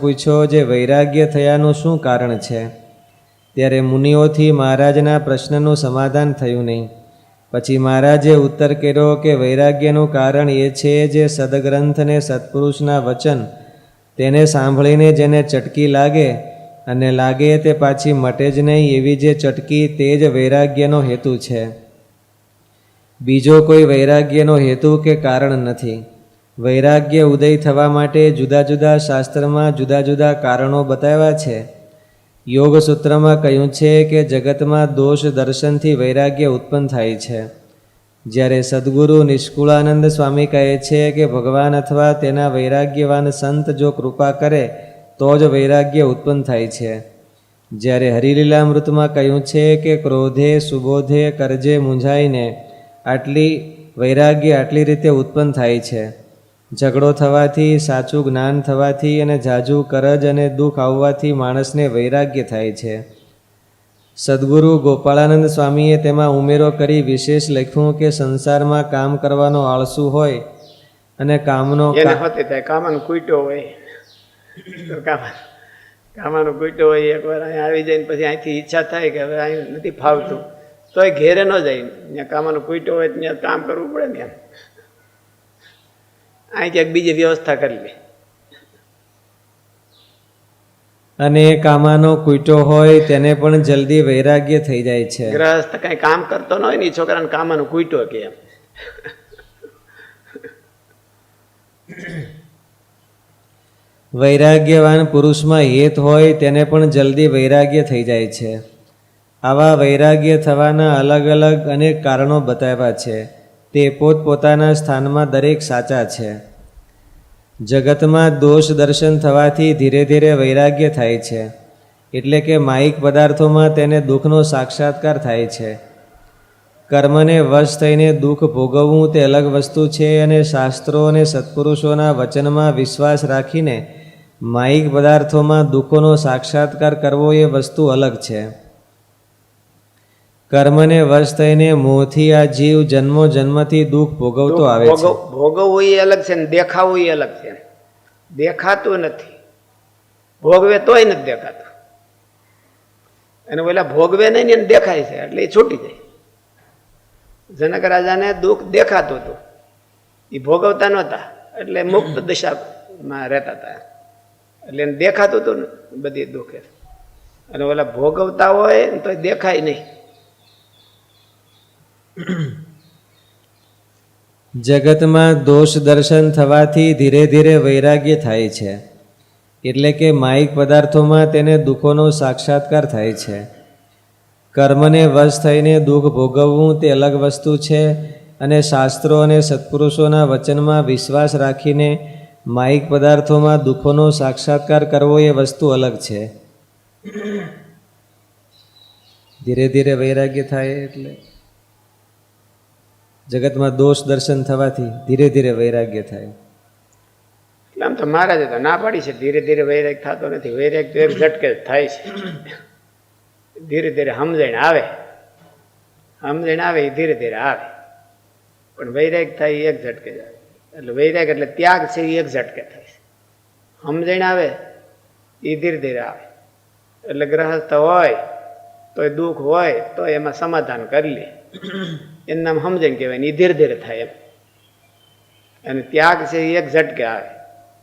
પૂછ્યો જે વૈરાગ્ય થયાનું શું કારણ છે? ત્યારે મુનિઓથી મહારાજના પ્રશ્નનું સમાધાન થયું નહીં. પછી મહારાજે ઉત્તર કર્યો કે વૈરાગ્યનું કારણ એ છે જે સદગ્રંથને સત્પુરુષના વચન તેને સાંભળીને જેને ચટકી લાગે અને લાગે તે પાછી મટે જ નહીં એવી જે ચટકી તે જ વૈરાગ્યનો હેતુ છે. બીજો કોઈ વૈરાગ્યનો હેતુ કે કારણ નથી. વૈરાગ્ય ઉદય થવા માટે જુદા જુદા શાસ્ત્રમાં જુદા જુદા કારણો બતાવ્યા છે. યોગ સૂત્રમાં કહ્યું છે કે જગતમાં દોષ દર્શનથી વૈરાગ્ય ઉત્પન્ન થાય છે. જ્યારે સદગુરુ નિષ્કુળાનંદ સ્વામી કહે છે કે ભગવાન અથવા તેના વૈરાગ્યવાન સંત જો કૃપા કરે, તો જ વૈરાગ્ય ઉત્પન્ન થાય છે. જ્યારે હરિલીલામૃતમાં કહ્યું છે કે ક્રોધે, સુબોધે, કરજે, મૂંઝાઈને આટલી વૈરાગ્ય આટલી રીતે ઉત્પન્ન થાય છે. ઝઘડો થવાથી સાચું જ્ઞાન થવાથી અને જાજુ કરજ અને દુઃખ આવવાથી માણસને વૈરાગ્ય થાય છે. સદગુરુ ગોપાળાનંદ સ્વામીએ તેમાં ઉમેરો કરી વિશેષ લખ્યું કે સંસારમાં કામ કરવાનો આળસુ હોય અને કામનો કામાનું કૂટ્યો હોય. તો કામા કામાનું કૂટ્યો હોય એકવાર અહીંયા આવી જાય પછી અહીંથી ઈચ્છા થાય કે હવે અહીં નથી ફાવતું. તોય ઘેરે ન જાય. કામાનું કૂટ્યો હોય ત્યાં કામ કરવું પડે ને અહીં ક્યાંક બીજી વ્યવસ્થા કરી લે. અને કામાનો કૂટો હોય તેને પણ જલ્દી વૈરાગ્ય થઈ જાય છે. ગ્રહસ્થ કઈ કામ કરતો ન હોય ને છોકરાને કામાનો કૂટ્યો કે એમ. વૈરાગ્યવાન પુરુષમાં હેત હોય તેને પણ જલ્દી વૈરાગ્ય થઈ જાય છે. આવા વૈરાગ્ય થવાના અલગ અલગ અનેક કારણો બતાવ્યા છે. તે પોતપોતાના સ્થાનમાં દરેક સાચા છે. જગતમાં દોષ દર્શન થવાથી ધીરે ધીરે વૈરાગ્ય થાય છે. એટલે કે માયિક પદાર્થોમાં તેને દુઃખનો સાક્ષાત્કાર થાય છે. કર્મને વશ થઈને દુઃખ ભોગવવું તે અલગ વસ્તુ છે અને શાસ્ત્રો અને સત્પુરુષોના વચનમાં વિશ્વાસ રાખીને માયિક પદાર્થોમાં દુઃખોનો સાક્ષાત્કાર કરવો એ વસ્તુ અલગ છે. કર્મને વશ થઈને મોહથી આ જીવ જન્મો જન્મથી દુઃખ ભોગવતો આવે છે. ભોગવવું એ અલગ છે ને દેખાવું એ અલગ છે. દેખાતું નથી. ભોગવે તોય નથી દેખાતું. અને ઓલા ભોગવે નહીં ને દેખાય છે એટલે એ છૂટી જાય. જનક રાજાને દુઃખ દેખાતું હતું. એ ભોગવતા નહોતા એટલે મુક્ત દશામાં રહેતા હતા. એટલે એને દેખાતું હતું ને બધી દુઃખે. અને ઓલા ભોગવતા હોય તો દેખાય નહીં. જગતમાં દોષ દર્શન થવાથી ધીરે ધીરે વૈરાગ્ય થાય છે. એટલે કે માયિક પદાર્થોમાં તેને દુઃખોનો સાક્ષાત્કાર થાય છે. કર્મને વશ થઈને દુઃખ ભોગવવું તે અલગ વસ્તુ છે અને શાસ્ત્રો અને સત્પુરુષોના વચનમાં વિશ્વાસ રાખીને માયિક પદાર્થોમાં દુઃખોનો સાક્ષાત્કાર કરવો એ વસ્તુ અલગ છે. ધીરે ધીરે વૈરાગ્ય થાય એટલે જગતમાં દોષ દર્શન થવાથી ધીરે ધીરે વૈરાગ્ય થાય. એટલે આમ તો મહારાજે તો ના પાડી છે, ધીરે ધીરે વૈરાગ થતો નથી. વૈરાગ તો એક ઝટકે થાય છે. ધીરે ધીરે સમજણ આવે. સમજણ આવે એ ધીરે ધીરે આવે. પણ વૈરાગ થાય એ એક ઝટકે જ આવે. એટલે વૈરાગ એટલે ત્યાગ છે એ એક ઝટકે થાય સમજણ આવે એ ધીરે ધીરે આવે. એટલે ગ્રહસ્થ હોય તો દુઃખ હોય તો એમાં સમાધાન કરી લે. એનું નામ સમજણ કહેવાય ને ધીરે ધીરે થાય એમ. અને ત્યાગ છે એક ઝટકે આવે.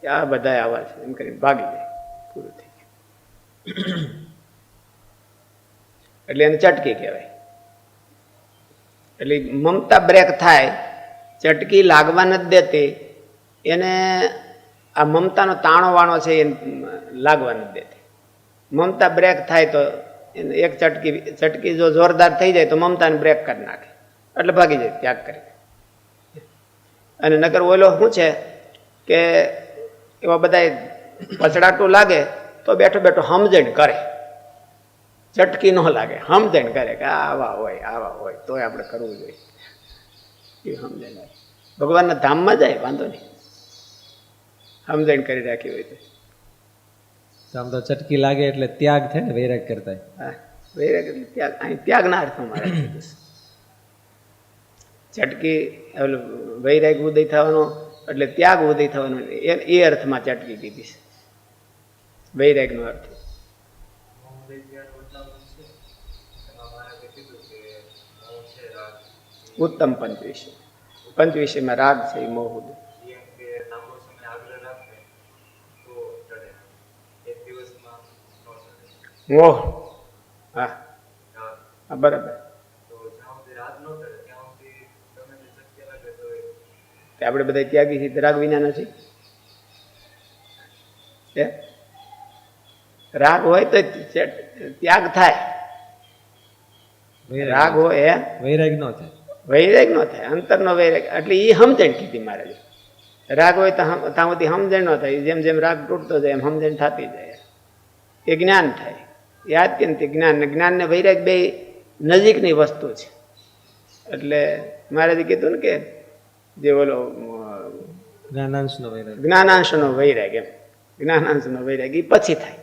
કે આ બધા આવા છે. એમ કરીને ભાગી જાય. પૂરું થઈ ગયું. એટલે એને ચટકી કહેવાય. એટલે મમતા બ્રેક થાય, ચટકી લાગવા નથી દેતી, એને આ મમતાનો તાણો વાણો છે એને લાગવા નથી દેતી. મમતા બ્રેક થાય તો એક ચટકી ચટકી જો જોરદાર થઈ જાય તો મમતાને બ્રેક કરી નાખે. એટલે ભાગી જાય ત્યાગ કરી. અને નગર ઓલો શું છે કે એવા બધા પછડાટું લાગે તો બેઠો બેઠો સમજણ કરે. ચટકી ન લાગે સમજણ કરે કે આવા હોય આવા હોય તોય આપણે કરવું જોઈએ. એ સમજણ ભગવાનના ધામમાં જાય વાંધો નહીં. સમજણ કરી રાખી હોય તો. આમ તો ચટકી લાગે એટલે ત્યાગ થાય ને વૈરાગ કરતા. વૈરાગ એટલે ત્યાગ અહીં ત્યાગના અર્થમાં મારે. ચટકી વૈરાગ ઉદય થવાનો, એટલે ત્યાગ ઉદય થવાનો, એ અર્થમાં ચટકી કીધી છે. વૈરાગનો અર્થ. ઉત્તમ પંચવિષય. પંચવિષયમાં રાગ છે, એ મોહ. મોહ. હા, બરાબર. તે આપણે બધા ત્યાગી છીએ રાગ વિના નથી રાગ હોય તો ત્યાગ થાય. રાગ હોય વૈરાગ ન થાય. વૈરાગ નો થાય અંતરનો વૈરાગ. એટલે એ સમજણ કીધી મારે રાગ હોય તો ત્યાં સુધી સમજણ ન થાય. જેમ જેમ રાગ તૂટતો જાય એમ સમજણ થતી જાય. એ જ્ઞાન થાય. યાદ કે તે જ્ઞાન જ્ઞાન ને વૈરાગ બે નજીકની વસ્તુ છે. એટલે મહારાજે કીધું ને કે જે ઓલો જ્ઞાનાંશનો વૈરાગ. જ્ઞાનાંશનો વૈરાગ એમ. જ્ઞાનાંશનો વૈરાગ એ પછી થાય.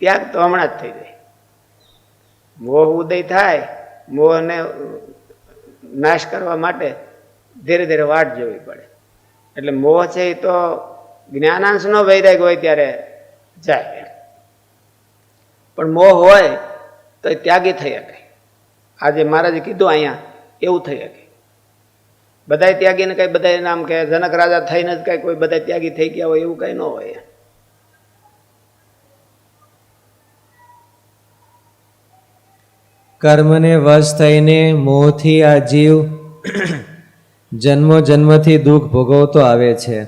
ત્યાગ તો હમણાં જ થઈ જાય. મોહ ઉદય થાય મોહને નાશ કરવા માટે ધીરે ધીરે વાટ જોવી પડે. એટલે મોહ છે એ તો જ્ઞાનાંશનો વૈરાગ હોય ત્યારે જાય એમ. પણ મોહ હોય તો એ ત્યાગી થઈ શકે આજે મહારાજે કીધું અહીંયા એવું થઈ શકે. બધાય ત્યાગીને કઈ બધા નામ કહે જનક રાજા થઈને જ કઈ કોઈ બધા ત્યાગી થઈ ગયા હોય એવું કઈ ન હોય. કર્મને વશ થઈને મોહથી આ જીવ જન્મો જન્મથી દુઃખ ભોગવતો આવે છે.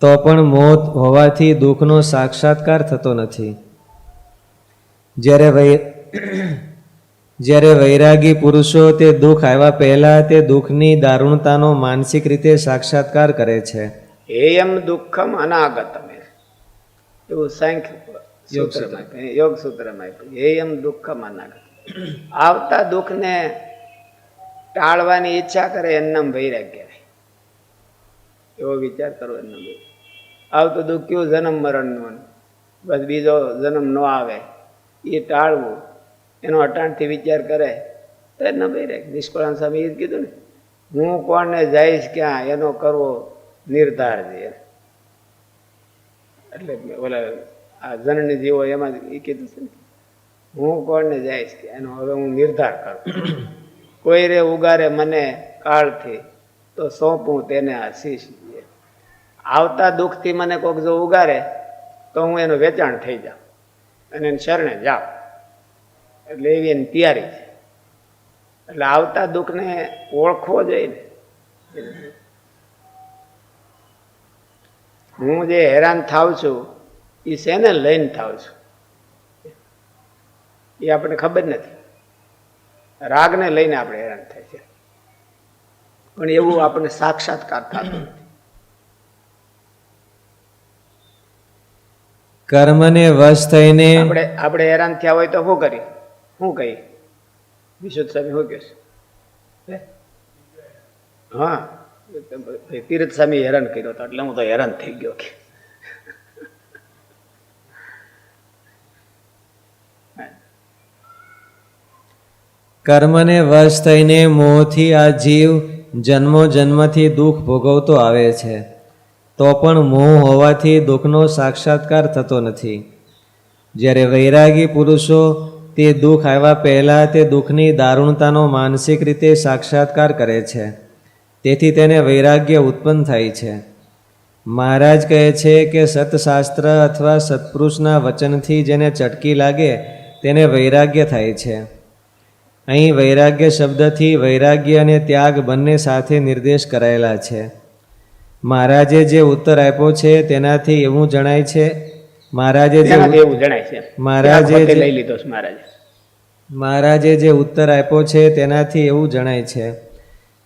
તો પણ મોત હોવાથી દુઃખનો સાક્ષાત્કાર થતો નથી. જ્યારે વૈ જ્યારે વૈરાગી પુરુષો તે દુઃખ આવ્યા પહેલા તે દુઃખની દારૂણતાનો માનસિક રીતે સાક્ષાત્કાર કરે છે. એમ દુઃખમ અનાગતમ. એવું સાંખ્ય સૂત્રમાં યોગ સૂત્રમાં આપ્યું. હેયમ દુઃખમ અનાગત આવતા દુઃખને ટાળવાની ઈચ્છા કરે એમનામ વૈરાગ્ય એવો વિચાર કરો એમનો આવતું દુઃખ કયું જન્મ મરણનું? બસ બીજો જન્મ ન આવે. એ ટાળવું. એનો અટાણથી વિચાર કરે. તો એનો રે નિષ્કળાન સ્વામી એ જ કીધું ને હું કોણને જઈશ ક્યાં? એનો કરવો નિર્ધાર છે. એટલે ઓલા આ જનની જીવો એમાં એ કીધું છે ને હું કોણને જઈશ કે એનો હવે હું નિર્ધાર કરું. કોઈ રે ઉગારે મને કાળથી તો સોંપું તેને આ શીશ. આવતા દુઃખથી મને કોક જો ઉગારે તો હું એનું વેચાણ થઈ જાઉં અને એને શરણે જાઉં. એટલે એવી એની તૈયારી છે. એટલે આવતા દુઃખને ઓળખવો જોઈએ ને. હું જે હેરાન થાવ છું એ શેને લઈને થાવ છું? એ આપણને ખબર નથી. રાગને લઈને આપણે હેરાન થાય છે. પણ એવું આપણને સાક્ષાત્કાર થતો નથી. કર્મને વશ થઈને આપણે આપણે હેરાન થયા હોય તો શું કરીએ? શું કહી વિશુદ્ધ સ્વામી શું કહેશે? હા તીર્થ સ્વામી હેરાન કર્યો હતો એટલે હું તો હેરાન થઈ ગયો કે કર્મને વશ થઈને મોહથી આ જીવ જન્મો જન્મથી દુઃખ ભોગવતો આવે છે તો પણ મોહ હોવાથી દુઃખનો સાક્ષાત્કાર થતો નથી જ્યારે વૈરાગી પુરુષો તે દુઃખ આવ્યા પહેલાં તે દુઃખની દારૂણતાનો માનસિક રીતે સાક્ષાત્કાર કરે છે. તેથી તેને વૈરાગ્ય ઉત્પન્ન થાય છે. મહારાજ કહે છે કે સતશાસ્ત્ર અથવા સત્પુરુષના વચનથી જેને ચટકી લાગે તેને વૈરાગ્ય થાય છે. અહીં વૈરાગ્ય શબ્દથી વૈરાગ્ય અને ત્યાગ બંને સાથે નિર્દેશ કરાયેલા છે. મહારાજે જે ઉત્તર આપ્યો છે તેનાથી એવું જણાય છે મહારાજે જે એવું જણાય છે. મહારાજે લઈ લીધો છે મહારાજે. મહારાજે જે ઉત્તર આપ્યો છે તેનાથી એવું જણાય છે.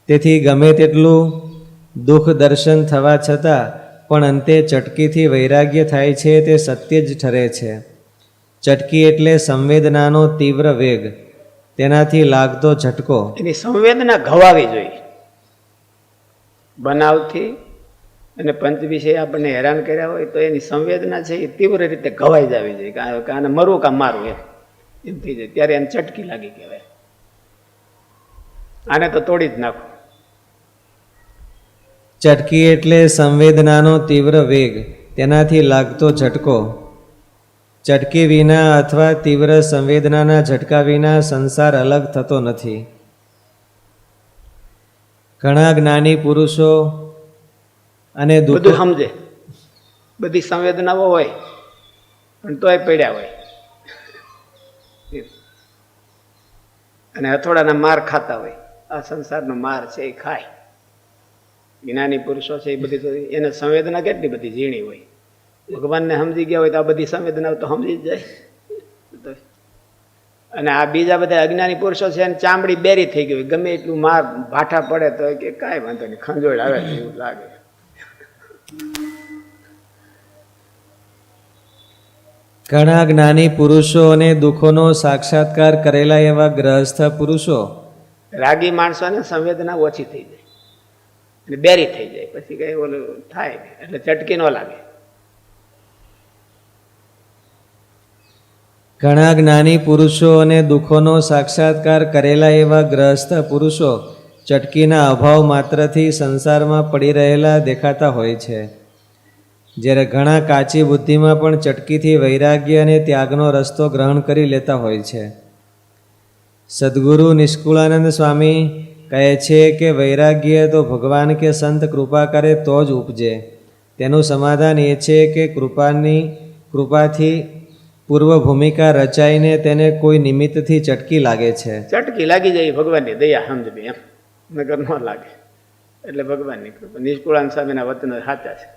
તેથી ગમે તેટલું દુઃખ દર્શન થવા છતાં પણ અંતે ચટકીથી વૈરાગ્ય થાય છે તે સત્ય જ ઠરે છે. ચટકી એટલે સંવેદનાનો તીવ્ર વેગ. તેનાથી લાગતો ઝટકો. એની સંવેદના ઘવાવી જોઈએ. બનાવથી અને પંચ વિશે આપણને હેરાન કર્યા હોય તો એની સંવેદના છે એ તીવ્ર રીતે ઘવાઈ જવી જોઈએ. કે આને મરવું કા મારવું એમ. એમ થઈ જાય. ત્યારે એને ચટકી લાગી કહેવાય. આને તો તોડી જ નાખો. ચટકી એટલે સંવેદનાનો તીવ્ર વેગ. તેનાથી લાગતો ઝટકો. ચટકી વિના અથવા તીવ્ર સંવેદનાના ઝટકા વિના સંસાર અલગ થતો નથી. ઘણા જ્ઞાની પુરુષો અને બધું સમજે. બધી સંવેદનાઓ હોય, પણ તોય પડ્યા હોય. અને હથોડાના માર ખાતા હોય. આ સંસારનો માર છે, એ ખાય. જ્ઞાની પુરુષો છે, એ બધી એને સંવેદના કેટલી બધી ઝીણી હોય. ભગવાનને સમજી ગયા હોય તો આ બધી સંવેદનાઓ તો સમજી જ જાય. અને આ બીજા બધા અજ્ઞાની પુરુષો છે, એને ચામડી બેરી થઈ ગઈ હોય. ગમે એટલું માર ભાઠા પડે તો કે કાંઈ વાંધો નહીં, ખંજોળ આવે એવું લાગે. ઘણા જ્ઞાની પુરુષો અને દુઃખોનો સાક્ષાત્કાર કરેલા એવા ગ્રહસ્થ પુરુષો. રાગી માણસોને સંવેદના ઓછી થઈ જાય. અને બેરી થઈ જાય. પછી કઈ ઓલું થાય એટલે ચટકી ન લાગે. ઘણા જ્ઞાની પુરુષો અને દુઃખોનો સાક્ષાત્કાર કરેલા એવા ગ્રહસ્થ પુરુષો. ચટકીના અભાવ માત્રથી સંસારમાં પડી રહેલા દેખાતા હોય છે. જ્યારે ઘણા કાચી બુદ્ધિમાં પણ ચટકીથી વૈરાગ્ય અને ત્યાગનો રસ્તો ગ્રહણ કરી લેતા હોય છે. સદગુરુ નિષ્કુળાનંદ સ્વામી કહે છે કે વૈરાગ્ય તો ભગવાન કે સંત કૃપા કરે તો જ ઉપજે. તેનું સમાધાન એ છે કે કૃપાની, કૃપાથી પૂર્વ ભૂમિકા રચાઈને તેને કોઈ નિમિત્તથી ચટકી લાગે છે. ચટકી લાગી જાય ભગવાનની દયા સમજવી એમ. નગર ન લાગે. એટલે ભગવાનની કૃપા. નિષ્કુળાન સ્વામીના વતન સાચા છે.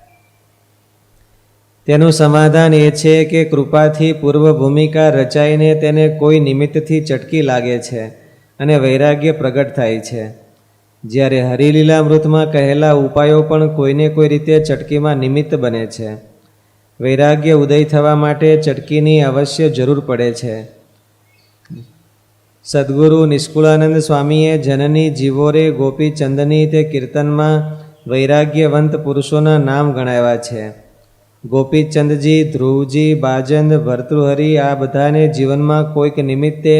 તેનું સમાધાન એ છે કે કૃપાથી પૂર્વ ભૂમિકા રચાઈને તેને કોઈ નિમિત્તથી ચટકી લાગે છે અને વૈરાગ્ય પ્રગટ થાય છે. જ્યારે હરિલીલામૃતમાં કહેલા ઉપાયો પણ કોઈને કોઈ રીતે ચટકીમાં નિમિત્ત બને છે. વૈરાગ્ય ઉદય થવા માટે ચટકીની અવશ્ય જરૂર પડે છે. સદગુરુ નિષ્કુળાનંદ સ્વામીએ જનની જીવોરે ગોપીચંદની તે કીર્તનમાં વૈરાગ્યવંત પુરુષોના નામ ગણાવ્યા છે. ગોપીચંદજી ધ્રુવજી, બાજંદ, ભર્તૃહરિ આ બધાને જીવનમાં કોઈક નિમિત્તે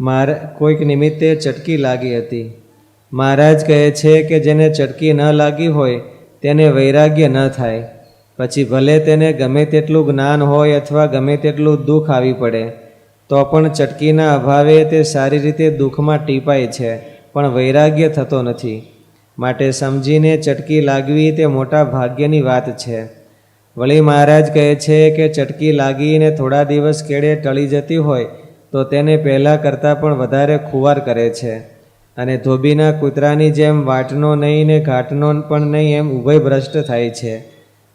મારે કોઈક નિમિત્તે ચટકી લાગી હતી. મહારાજ કહે છે કે જેને ચટકી ન લાગી હોય તેને વૈરાગ્ય ન થાય. પછી ભલે તેને ગમે તેટલું જ્ઞાન હોય અથવા ગમે તેટલું દુઃખ આવી પડે, તો પણ ચટકીના અભાવે તે સારી રીતે દુઃખમાં ટીપાય છે, પણ વૈરાગ્ય થતો નથી. માટે સમજીને ચટકી લાગવી તે મોટા ભાગ્યની વાત છે. વળી મહારાજ કહે છે કે ચટકી લાગીને થોડા દિવસ કેળે ટળી જતી હોય, તો તેને પહેલાં કરતાં પણ વધારે ખુવાર કરે છે. અને ધોબીના કૂતરાની જેમ વાટનો નહીં ને ઘાટનો પણ નહીં એમ ઉભય ભ્રષ્ટ થાય છે.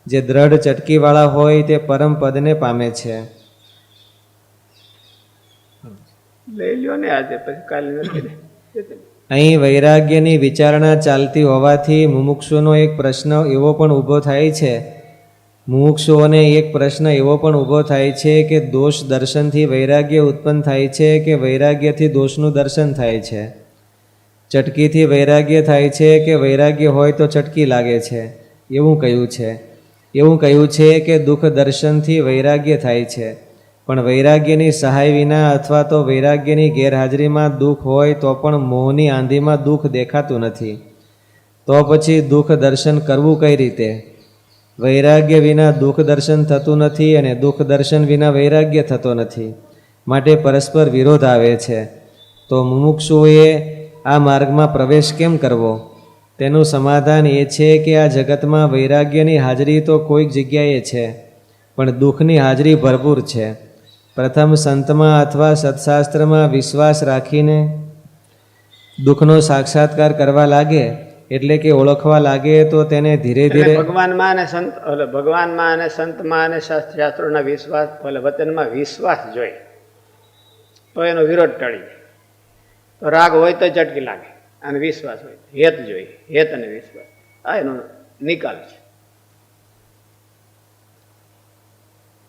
જે દ્રઢ ચટકીવાળા હોય તે પરમ પદને પામે છે. લઈ લ્યો ને આજે પછી કાલે અહીં વૈરાગ્યની વિચારણા ચાલતી હોવાથી મુમુક્ષુનો એક પ્રશ્ન એવો પણ ઊભો થાય છે. મુમુક્ષુઓને એક પ્રશ્ન એવો પણ ઊભો થાય છે કે દોષ દર્શનથી વૈરાગ્ય ઉત્પન્ન થાય છે કે વૈરાગ્યથી દોષનું દર્શન થાય છે. ચટકીથી વૈરાગ્ય થાય છે કે વૈરાગ્ય હોય તો ચટકી લાગે છે? એવું કહ્યું છે. એવું કહ્યું છે કે દુઃખ દર્શનથી વૈરાગ્ય થાય છે. પણ વૈરાગ્યની સહાય વિના અથવા તો વૈરાગ્યની ગેરહાજરીમાં દુઃખ હોય તો પણ મોહની આંધીમાં દુઃખ દેખાતું નથી. તો પછી દુઃખ દર્શન કરવું કઈ રીતે? વૈરાગ્ય વિના દુઃખ દર્શન થતું નથી અને દુઃખ દર્શન વિના વૈરાગ્ય થતો નથી. માટે પરસ્પર વિરોધ આવે છે. તો મુમુક્ષુઓએ આ માર્ગમાં પ્રવેશ કેમ કરવો? તેનું સમાધાન એ છે કે આ જગતમાં વૈરાગ્યની હાજરી તો કોઈક જગ્યાએ છે પણ દુઃખની હાજરી ભરપૂર છે. પ્રથમ સંતમાં અથવા સત્શાસ્ત્રમાં વિશ્વાસ રાખીને દુઃખનો સાક્ષાત્કાર કરવા લાગે એટલે કે ઓળખવા લાગે તો તેને ધીરે ધીરે ભગવાનમાં અને સંત એટલે ભગવાનમાં અને સંતમાં અને શાસ્ત્ર- શાસ્ત્રોના વિશ્વાસ એટલે વચનમાં વિશ્વાસ જોઈએ તો એનો વિરોધ ટળી. રાગ હોય તો ચટકી લાગે. અને વિશ્વાસ હોય હેત જોઈએ. હેત અને વિશ્વાસ. આ એનો નિકાલ છે.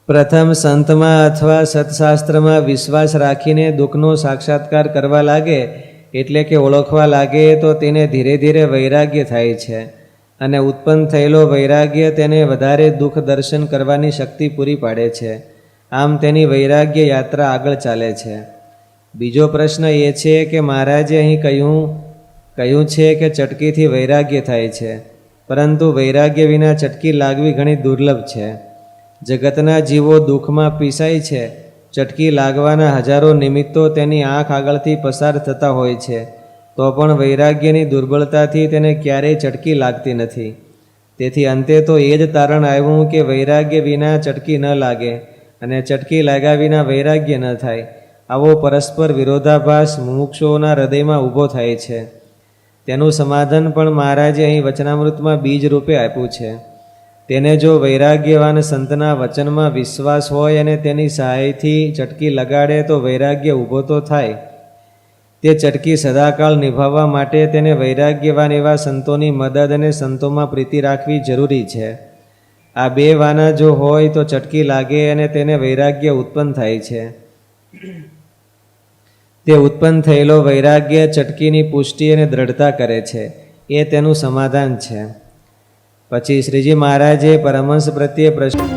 પ્રથમ સંતમાં અથવા સત્શાસ્ત્રમાં વિશ્વાસ રાખીને દુઃખનો સાક્ષાત્કાર કરવા લાગે, એટલે કે ઓળખવા લાગે, તો તેને ધીરે ધીરે વૈરાગ્ય થાય છે. અને ઉત્પન્ન થયેલો વૈરાગ્ય તેને વધારે દુઃખ દર્શન કરવાની શક્તિ પૂરી પાડે છે. આમ તેની વૈરાગ્ય યાત્રા આગળ ચાલે છે. બીજો પ્રશ્ન એ છે કે મહારાજે અહીં કહ્યું કહ્યું છે કે ચટકીથી વૈરાગ્ય થાય છે, પરંતુ વૈરાગ્ય વિના ચટકી લાગવી ઘણી દુર્લભ છે. જગતના જીવો દુઃખમાં પીસાય છે, ચટકી લાગવાના હજારો નિમિત્તો તેની આંખ આગળથી પસાર થતા હોય છે, તો પણ વૈરાગ્યની દુર્બળતાથી તેને ક્યારેય ચટકી લાગતી નથી. તેથી અંતે તો એ જ તારણ આવ્યું કે વૈરાગ્ય વિના ચટકી ન લાગે અને ચટકી લાગ્યા વિના વૈરાગ્ય ન થાય. આવો પરસ્પર વિરોધાભાસ મુમુક્ષુઓના હૃદયમાં ઊભો થાય છે. તેનું સમાધાન પણ મહારાજે અહીં વચનામૃતમાં બીજ રૂપે આપ્યું છે. તેને જો વૈરાગ્યવાન સંતના વચનમાં વિશ્વાસ હોય અને તેની સહાયથી ચટકી લગાડે તો વૈરાગ્ય ઊભો તો થાય. તે ચટકી સદાકાળ નિભાવવા માટે તેને વૈરાગ્યવાન એવા સંતોની મદદ અને સંતોમાં પ્રીતિ રાખવી જરૂરી છે. આ બે વાના જો હોય તો ચટકી લાગે અને તેને વૈરાગ્ય ઉત્પન્ન થાય છે. તે ઉત્પન્ન થયેલો વૈરાગ્ય, ચટકીની પુષ્ટિ અને દ્રઢતા કરે છે. એ તેનું સમાધાન છે. પછી શ્રીજી મહારાજે પરમહંસ પ્રત્યે પ્રશ્ન